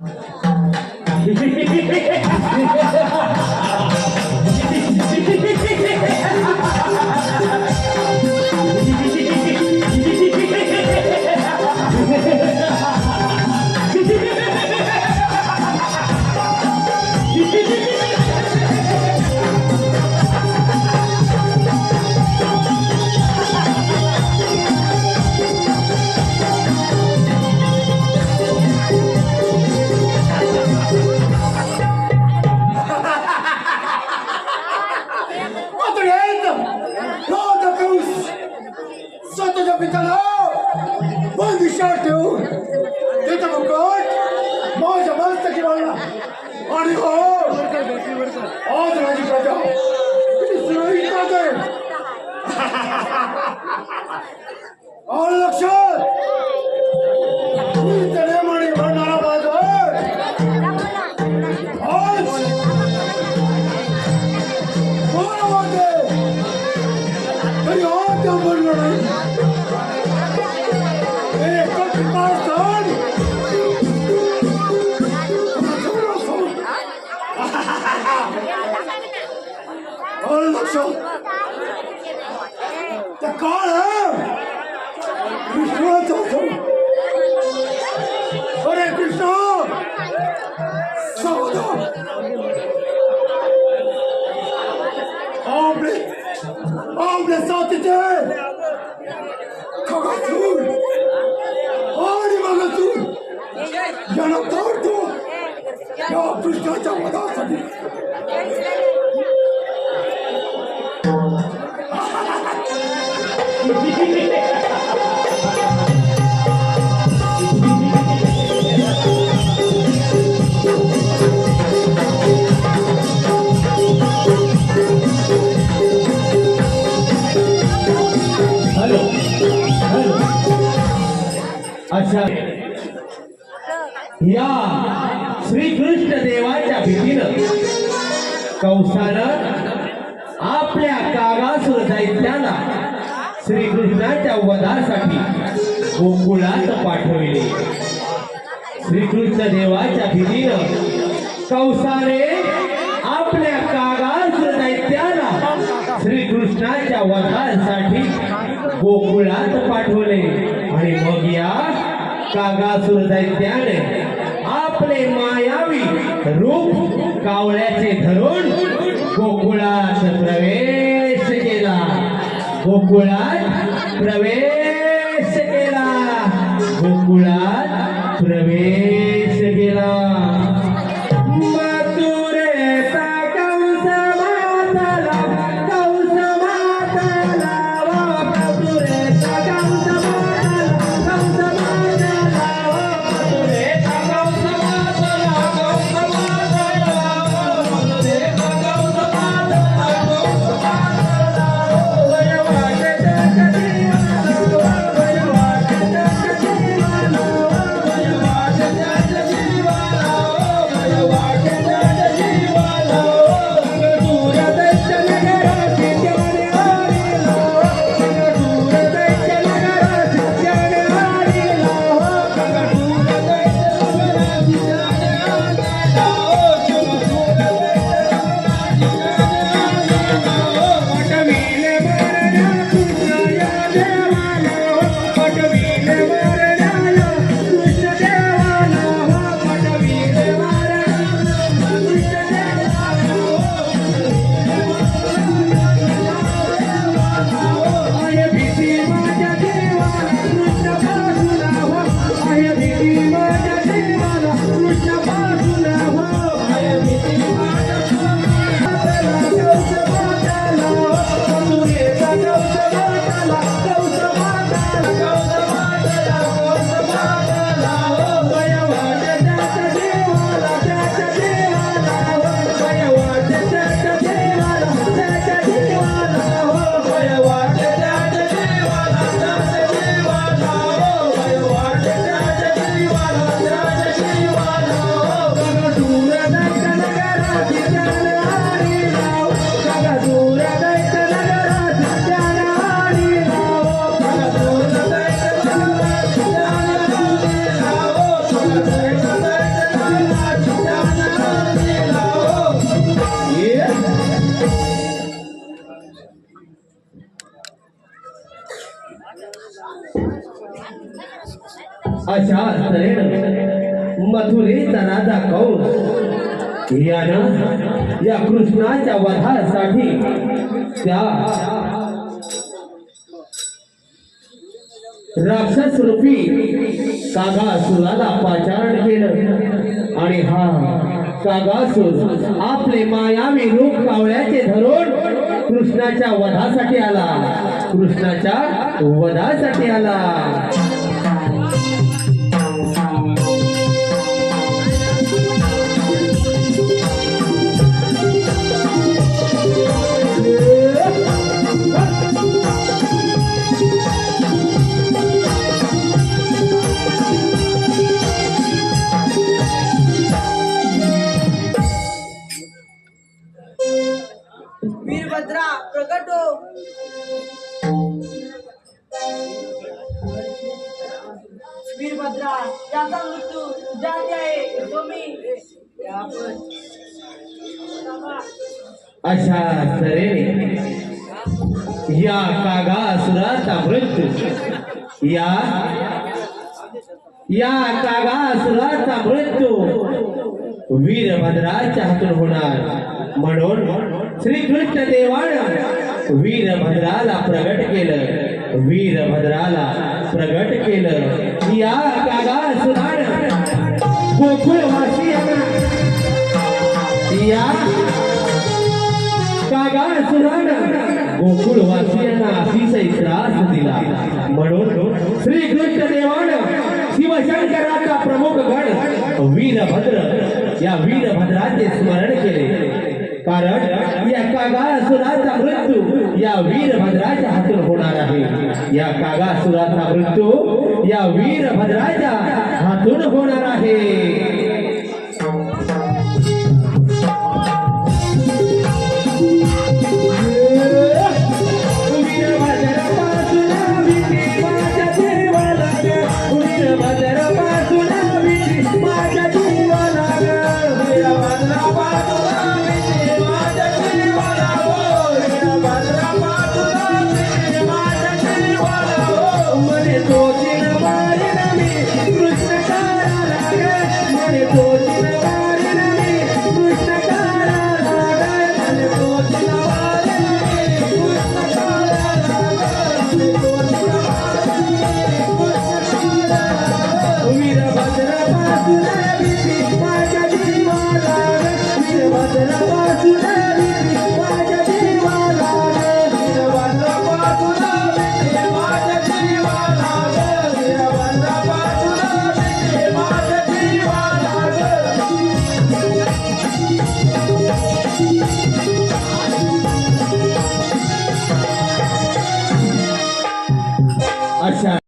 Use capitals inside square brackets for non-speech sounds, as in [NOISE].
Yeah. [LAUGHS] 奥特曼就是要这 आलं लक्षात त्या काळ विश्वास असो अरे कृष्ण सावधान आपले आपले साथीचे खगासूर आणि मगासूर यांना ताडतो या कृष्णाच्या वधासाठी हॅलो हॅलो अच्छा या श्रीकृष्ण देवाच्या भीतीनं कंसानं त्याला श्रीकृष्णाच्या वधासाठी गोकुळात पाठविले. श्रीकृष्ण देवाच्या भीतीनं कंसाने आपल्या कागास दैत्याला श्रीकृष्णाच्या वधासाठी गोकुळात पाठवले. आणि मग या कागासूर दैत्याने आपले मायावी रूप कावळ्याचे धरून गोकुळात प्रवेश गोकुळात प्रवेश केला. गोकुळात मथुरेचा राजा कौस यानं या कृष्णाच्या वधासाठी त्या राक्षस रूपी कागासुराला पाचारण केलं. आणि हा कागासूर आपले मायावी रूप कावळ्याचे धरून कृष्णाच्या वधासाठी आला. कृष्णाच्या वधासाठी आला. वीरभद्रा प्रकट हो वीरभद्रा त्याचा मृत्यू जाती आहे. तो मी अशा तऱ्हेने या कागासुराचा मृत्यू या या कागासुराचा मृत्यू वीरभद्राच्या हातून होणार. म्हणून श्रीकृष्ण देवानं वीरभद्राला प्रगट केलं. वीरभद्राला प्रगट केलं. या कागा सुधार गोकुळवासी या कागासुरानं गोकुळवासियांना अतिशय त्रास दिला. म्हणून श्रीकृष्ण देवान या वीरभद्राचे स्मरण केले. कारण या कागासुराचा मृत्यू या वीरभद्राच्या हातून होणार आहे. या कागासुराचा मृत्यू या वीरभद्राच्या हातून होणार आहे.